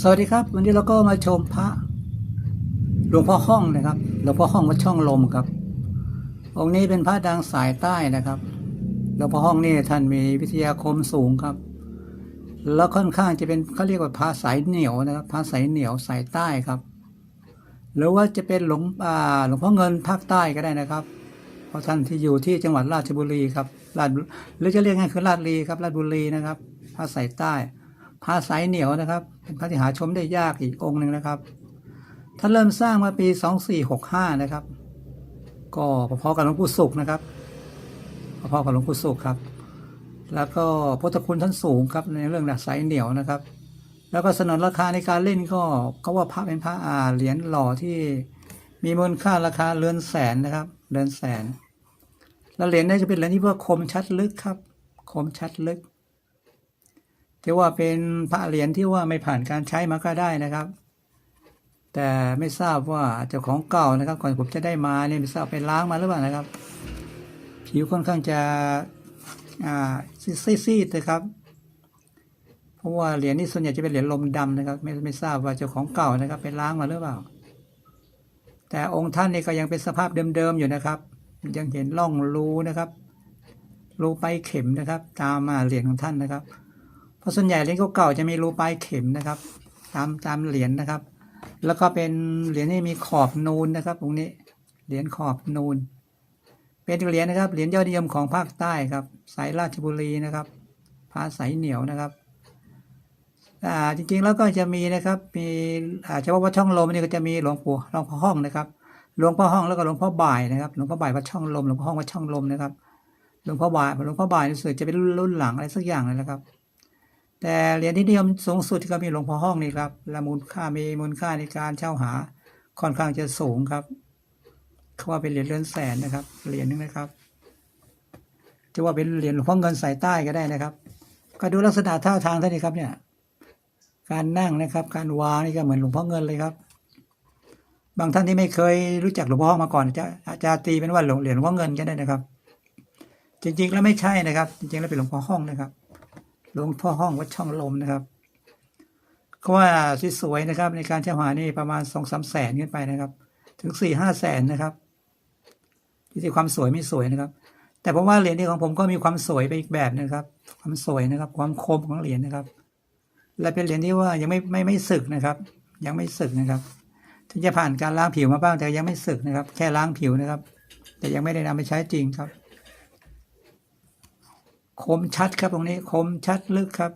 สวัสดีครับ วันนี้เราก็มาชมพระหลวงพ่อห้องนะครับหลวงพ่อห้องวัดช่องลมครับ องค์นี้เป็นพระดังสายใต้นะครับหลวงพ่อห้องนี่ท่านมีวิทยาคมสูงครับ แล้วค่อนข้างจะเป็นเขาเรียกว่าพระสายเหนียวนะครับพระสายเหนียวสายใต้ครับ หรือว่าจะเป็นหลวงอ่หลวงพ่อเงินภาคใต้ก็ได้นะครับ เพราะท่านที่อยู่ที่จังหวัดราชบุรีครับราชหรือจะเรียกง่ายคือราชบุรีครับราชบุรีนะครับพระสายใต้ พระสายเหนียวนะครับ เป็นพระที่หาชมได้ยากอีกองค์หนึ่งนะครับท่านเริ่มสร้างมาปี2465นะครับ ก็พอๆกับหลวงปู่สุขนะครับพอๆกับหลวงปู่สุขครับ แล้วก็พุทธคุณท่านสูงครับในเรื่องหนักสายเหนียวนะครับ แล้วก็สนนราคาในการเล่นก็เขาว่าพระเป็นพระอาเหรียญหล่อที่มีมูลค่าราคาเรือนแสนนะครับเรือนแสน แล้วเหรียญนี้จะเป็นเหรียญที่ว่าคมชัดลึกครับ คมชัดลึก ที่ว่าเป็นพระเหรียญที่ว่าไม่ผ่านการใช้มาก็ได้นะครับ แต่ไม่ทราบว่าเจ้าของเก่านะครับ ก่อนผมจะได้มาเนี่ยไม่ทราบไปล้างมาหรือเปล่านะครับ ผิวค่อนข้างจะซีดๆนะครับ เพราะว่าเหรียญนี่ส่วนใหญ่จะเป็นเหรียญลมดำนะครับ ไม่ไม่ทราบว่าเจ้าของเก่านะครับ ไปล้างมาหรือเปล่า แต่องค์ท่านนี่ก็ยังเป็นสภาพเดิมๆอยู่นะครับ ยังเห็นร่องรูนะครับรูปลายเข็มนะครับ ตามมาเหรียญของท่านนะครับ ราะส่วนใหญ่เหรียญเก่าๆจะมีรูปลายเข็มนะครับ ตามตามเหรียญนะครับ แล้วก็เป็นเหรียญที่มีขอบนูนนะครับตรงนี้เหรียญขอบนูน เป็นเหรียญนะครับเหรียญยอดนิยมของภาคใต้ครับ สายราชบุรีนะครับผ้าสายเหนียวนะครับอ่าจริงๆแล้วก็จะมีนะครับมีอ่าเฉพาะวัดช่องลมนี่ก็จะมีหลวงปู่หลวงพ่อห้องนะครับหลวงพ่อห้องแล้วก็หลวงพ่อบ่ายนะครับหลวงพ่อบ่ายวัดช่องลมหลวงพ่อห้องวัดช่องลมนะครับหลวงพ่อบ่ายหลวงพ่อบ่ายรู้สึกจะเป็นรุ่นหลังอะไรสักอย่างเลยนะครับ แต่เหรียญที่นิยมสูงสุดก็มีหลวงพ่อห้องนี่ครับและมูลค่ามีมูลค่าในการเช่าหาค่อนข้างจะสูงครับเขาว่าเป็นเหรียญเรือนแสนนะครับ เหรียญนึงนะครับ จะว่าเป็นเหรียญหลวงพ่อเงินสายใต้ก็ได้นะครับ ก็ดูลักษณะท่าทางท่านนี่ครับ เนี่ย การนั่งนะครับ การวางนี่ก็เหมือนหลวงพ่อเงินเลยครับ บางท่านที่ไม่เคยรู้จักหลวงพ่อมาก่อนจะอาจจะตีเป็นว่าหลวงเหรียญหลวงพ่อเงินก็ได้นะครับ จริง ๆ แล้วไม่ใช่นะครับ จริงๆแล้วเป็นหลวงพ่อห้องนะครับ หลวงพ่อห้องวัดช่องลมนะครับก็ว่าสวยๆนะครับ ในการเช่าหานี่ประมาณสองสามแสนขึ้นไปนะครับ ถึงสี่ห้าแสนนะครับที่ความสวยไม่สวยนะครับ แต่ผมว่าเหรียญนี้ของผมก็มีความสวยไปอีกแบบนะครับ ความสวยนะครับ ความคมของเหรียญนะครับ และเป็นเหรียญที่ว่ายังไม่ไม่ไม่สึกนะครับ ยังไม่สึกนะครับถึงจะผ่านการล้างผิวมาบ้างแต่ยังไม่สึกนะครับ แค่ล้างผิวนะครับ แต่ยังไม่ได้นำไปใช้จริงครับ คมชัดครับตรงนี้ คมชัดลึกครับ